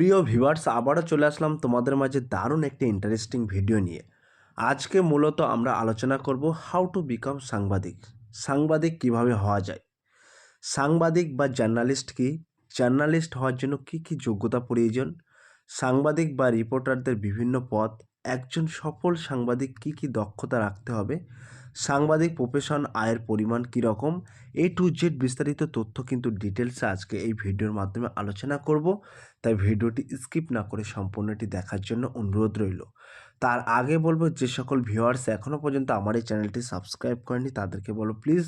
প্রিয় ভিভার্স আবারও চলে আসলাম তোমাদের মাঝে দারুণ একটি ইন্টারেস্টিং ভিডিও নিয়ে। আজকে মূলত আমরা আলোচনা করব হাউ টু বিকাম সাংবাদিক। সাংবাদিক কীভাবে হওয়া যায়? সাংবাদিক বা জার্নালিস্ট কি? জার্নালিস্ট হওয়ার জন্য কি কি যোগ্যতা প্রয়োজন? সাংবাদিক বা রিপোর্টারদের বিভিন্ন পদ একজন সফল সাংবাদিক কি কি দক্ষতা রাখতে হবে? সাংবাদিক প্রফেশন আয়ের পরিমাণ কীরকম এ টু জেড বিস্তারিত তথ্য কিন্তু ডিটেলসে আজকে এই ভিডিওর মাধ্যমে আলোচনা করব। তাই ভিডিওটি স্কিপ না করে সম্পূর্ণটি দেখার জন্য অনুরোধ রইল। তার আগে বলব, যে সকল ভিউয়ার্স এখনও পর্যন্ত আমার এই চ্যানেলটি সাবস্ক্রাইব করেনি তাদেরকে বলো প্লিজ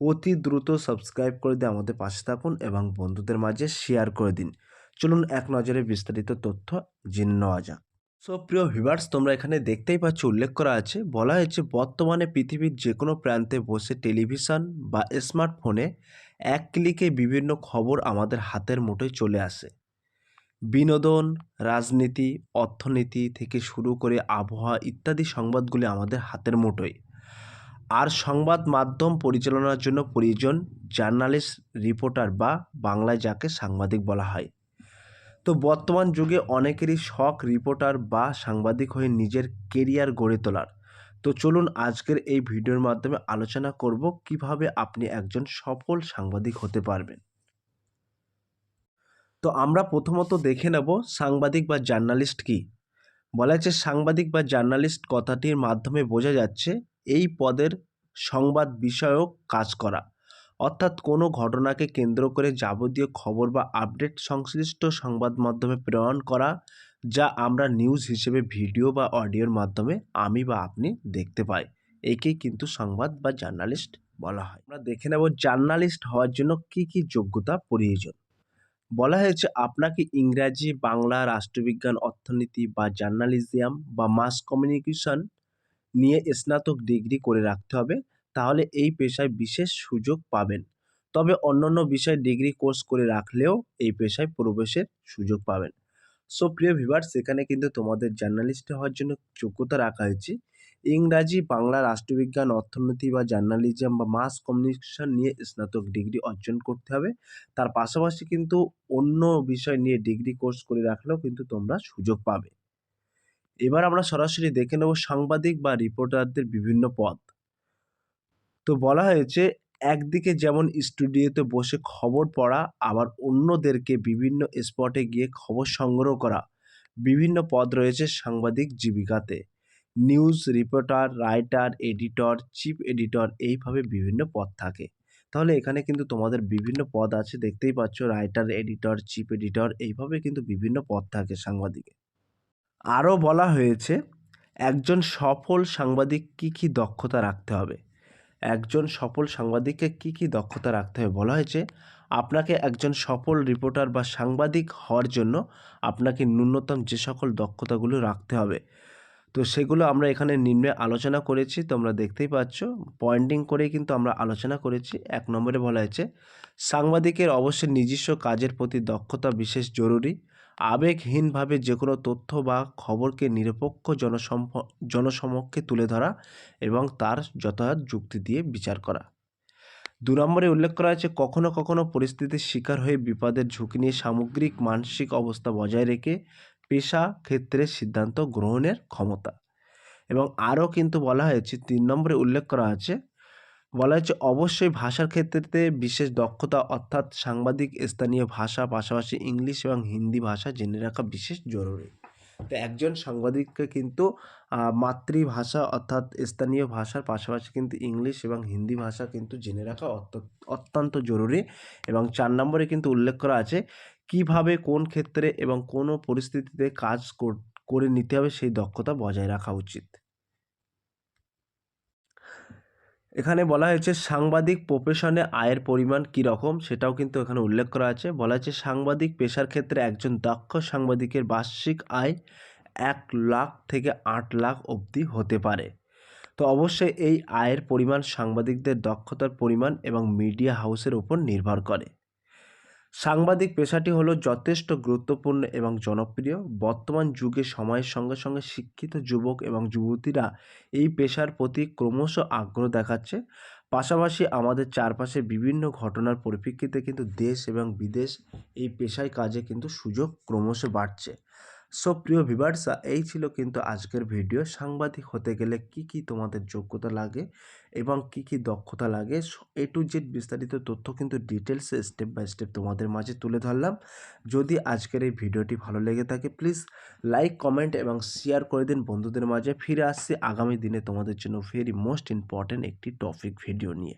অতি দ্রুত সাবস্ক্রাইব করে দিয়ে আমাদের পাশে থাকুন এবং বন্ধুদের মাঝে শেয়ার করে দিন। চলুন এক নজরে বিস্তারিত তথ্য জেনে নেওয়া যাক। সো প্রিয় ভিভার্স তোমরা এখানে দেখতেই পাচ্ছ, উল্লেখ করা আছে, বলা হয়েছে বর্তমানে পৃথিবীর যে কোনো প্রান্তে বসে টেলিভিশন বা স্মার্টফোনে এক ক্লিকে বিভিন্ন খবর আমাদের হাতের মুঠোয় চলে আসে। বিনোদন, রাজনীতি, অর্থনীতি থেকে শুরু করে আবহাওয়া ইত্যাদি সংবাদগুলি আমাদের হাতের মুঠোয়। আর সংবাদ মাধ্যম পরিচালনার জন্য প্রয়োজন জার্নালিস্ট, রিপোর্টার বা বাংলায় যাকে সাংবাদিক বলা হয়। তো বর্তমান যুগে অনেকেরই শখ রিপোর্টার বা সাংবাদিক হয়ে নিজের কেরিয়ার গড়ে তোলার। তো চলুন আজকের এই ভিডিওর মাধ্যমে আলোচনা করব কীভাবে আপনি একজন সফল সাংবাদিক হতে পারবেন। তো আমরা প্রথমত দেখে নেব সাংবাদিক বা জার্নালিস্ট কি। বলা যাচ্ছে সাংবাদিক বা জার্নালিস্ট কথাটির মাধ্যমে বোঝা যাচ্ছে এই পদের সংবাদ বিষয়ক কাজ করা। অর্থাৎ কোনো ঘটনাকে কেন্দ্র করে যাবতীয় খবর বা আপডেট সংশ্লিষ্ট সংবাদ মাধ্যমে প্রেরণ করা, যা আমরা নিউজ হিসেবে ভিডিও বা অডিওর মাধ্যমে আমি বা আপনি দেখতে পাই। একেই কিন্তু সংবাদ বা জার্নালিস্ট বলা হয়। আমরা দেখে নেব জার্নালিস্ট হওয়ার জন্য কি কি যোগ্যতা প্রয়োজন। বলা হয়েছে, আপনাকে ইংরাজি, বাংলা, রাষ্ট্রবিজ্ঞান, অর্থনীতি বা জার্নালিজম বা মাস কমিউনিকেশন নিয়ে স্নাতক ডিগ্রি করে রাখতে হবে। তাহলে এই পেশায় বিশেষ সুযোগ পাবেন। তবে অন্যান্য বিষয়ে ডিগ্রি কোর্স করে রাখলেও এই পেশায় প্রবেশের সুযোগ পাবেন। সো প্রিয় ভিভার সেখানে কিন্তু তোমাদের জার্নালিস্ট হওয়ার জন্য যোগ্যতা রাখা হয়েছে। ইংরাজি, বাংলা, রাষ্ট্রবিজ্ঞান, অর্থনীতি বা জার্নালিজম বা মাস কমিউনিকেশন নিয়ে স্নাতক ডিগ্রি অর্জন করতে হবে। তার পাশাপাশি কিন্তু অন্য বিষয় নিয়ে ডিগ্রি কোর্স করে রাখলেও কিন্তু তোমরা সুযোগ পাবে। এবার আমরা সরাসরি দেখে নেব সাংবাদিক বা রিপোর্টারদের বিভিন্ন পদ। তো বলা হয়েছে, একদিকে যেমন স্টুডিওতে বসে খবর পড়া, আবার অন্যদেরকে বিভিন্ন স্পটে গিয়ে খবর সংগ্রহ করা। বিভিন্ন পদ রয়েছে সাংবাদিক জীবিকাতে। News reporter writer editor chief editor এইভাবে বিভিন্ন পদ থাকে। তাহলে এখানে কিন্তু তোমাদের বিভিন্ন পদ আছে, দেখতেই পাচ্ছ রাইটার এডিটর চিফ এডিটর এইভাবে কিন্তু বিভিন্ন পদ থাকে সাংবাদিকে। আরও বলা হয়েছে, একজন সফল সাংবাদিক কী কী দক্ষতা রাখতে হবে? একজন সফল সাংবাদিককে কী কী দক্ষতা রাখতে হবে? বলা হয়েছে আপনাকে একজন সফল রিপোর্টার বা সাংবাদিক হওয়ার জন্য আপনাকে ন্যূনতম যে সকল দক্ষতাগুলো রাখতে হবে। তো সেগুলো আমরা এখানে নিম্নে আলোচনা করেছি, তোমরা দেখতেই পাচ্ছ। পয়েন্টিং করেই কিন্তু আমরা আলোচনা করেছি। এক নম্বরে বলা হয়েছে, সাংবাদিকের অবশ্যই নিজস্ব কাজের প্রতি দক্ষতা বিশেষ জরুরি। আবেগহীনভাবে যে কোনো তথ্য বা খবরকে নিরপেক্ষ জনসম্প, জনসমক্ষে তুলে ধরা এবং তার যথাযথ যুক্তি দিয়ে বিচার করা। দু নম্বরে উল্লেখ করা আছে কখনো কখনো পরিস্থিতির শিকার হয়ে বিপদের ঝুঁকি নিয়ে সামগ্রিক মানসিক অবস্থা বজায় রেখে পেশা ক্ষেত্রে সিদ্ধান্ত গ্রহণের ক্ষমতা। এবং আরও কিন্তু বলা হয়েছে, তিন নম্বরে উল্লেখ করা আছে বলা হয়েছে, অবশ্যই ভাষার ক্ষেত্রে বিশেষ দক্ষতা অর্থাৎ সাংবাদিক স্থানীয় ভাষা, পাশাপাশি ইংলিশ এবং হিন্দি ভাষা জেনে রাখা বিশেষ জরুরি। তো একজন সাংবাদিককে কিন্তু মাতৃভাষা অর্থাৎ স্থানীয় ভাষার পাশাপাশি কিন্তু ইংলিশ এবং হিন্দি ভাষা কিন্তু জেনে রাখা অত্যন্ত জরুরি এবং চার নম্বরে কিন্তু উল্লেখ করা আছে, কীভাবে, কোন ক্ষেত্রে এবং কোনো পরিস্থিতিতে কাজ করে নিতে হবে সেই দক্ষতা বজায় রাখা উচিত। এখানে বলা হয়েছে সাংবাদিক প্রফেশনে আয়ের পরিমাণ কী রকম সেটাও কিন্তু এখানে উল্লেখ করা আছে। বলা হয়েছে সাংবাদিক পেশার ক্ষেত্রে একজন দক্ষ সাংবাদিকের বার্ষিক আয় এক লাখ থেকে আট লাখ অবধি হতে পারে। তো অবশ্যই এই আয়ের পরিমাণ সাংবাদিকদের দক্ষতার পরিমাণ এবং মিডিয়া হাউসের উপর নির্ভর করে। সাংবাদিক পেশাটি হলো যথেষ্ট গুরুত্বপূর্ণ এবং জনপ্রিয়। বর্তমান যুগে সময়ের সঙ্গে সঙ্গে শিক্ষিত যুবক এবং যুবতীরা এই পেশার প্রতি ক্রমশ আগ্রহ দেখাচ্ছে। পাশাপাশি আমাদের চারপাশে বিভিন্ন ঘটনার পরিপ্রেক্ষিতে কিন্তু দেশ এবং বিদেশ এই পেশায় কাজে কিন্তু সুযোগ ক্রমশ বাড়ছে। সো প্রিয় ভিভার্সা এই ছিল কিন্তু আজকের ভিডিও সাংবাদিক হতে গেলে কি কি তোমাদের যোগ্যতা লাগে এবং কি কি দক্ষতা লাগে? এ টু জেড বিস্তারিত তথ্য কিন্তু ডিটেলসে স্টেপ বাই স্টেপ তোমাদের মাঝে তুলে ধরলাম। যদি আজকের এই ভিডিওটি ভালো লেগে থাকে প্লিজ লাইক কমেন্ট এবং শেয়ার করে দিন। বন্ধুদের মাঝে ফিরে আসছি আগামী দিনে তোমাদের জন্য ভেরি মোস্ট ইম্পর্ট্যান্ট একটি টপিক ভিডিও নিয়ে।